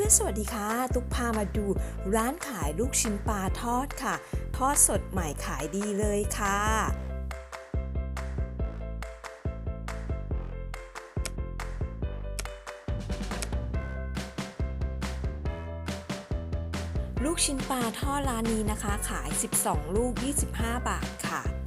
พื่อนๆ สวัสดีค่ะ ตุ๊กพามาดูร้านขายลูกชิ้นปลาทอดค่ะ ทอดสดใหม่ขายดีเลยค่ะ ลูกชิ้นปลาทอดร้านนี้นะคะ ขาย 12 ลูก 25 บาทค่ะ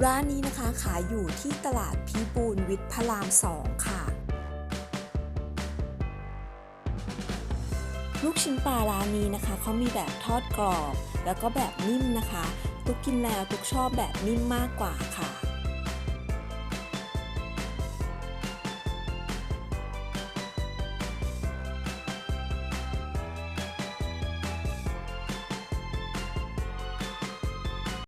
ร้านนี้นะคะขายอยู่ที่ตลาดพิบูลวิทย์พระรามสองค่ะ ลูกชิ้นปลาร้านนี้นะคะเขามีแบบทอดกรอบ แล้วก็แบบนิ่มนะคะ ตุกกินแล้วตุกชอบแบบนิ่มมากกว่าค่ะ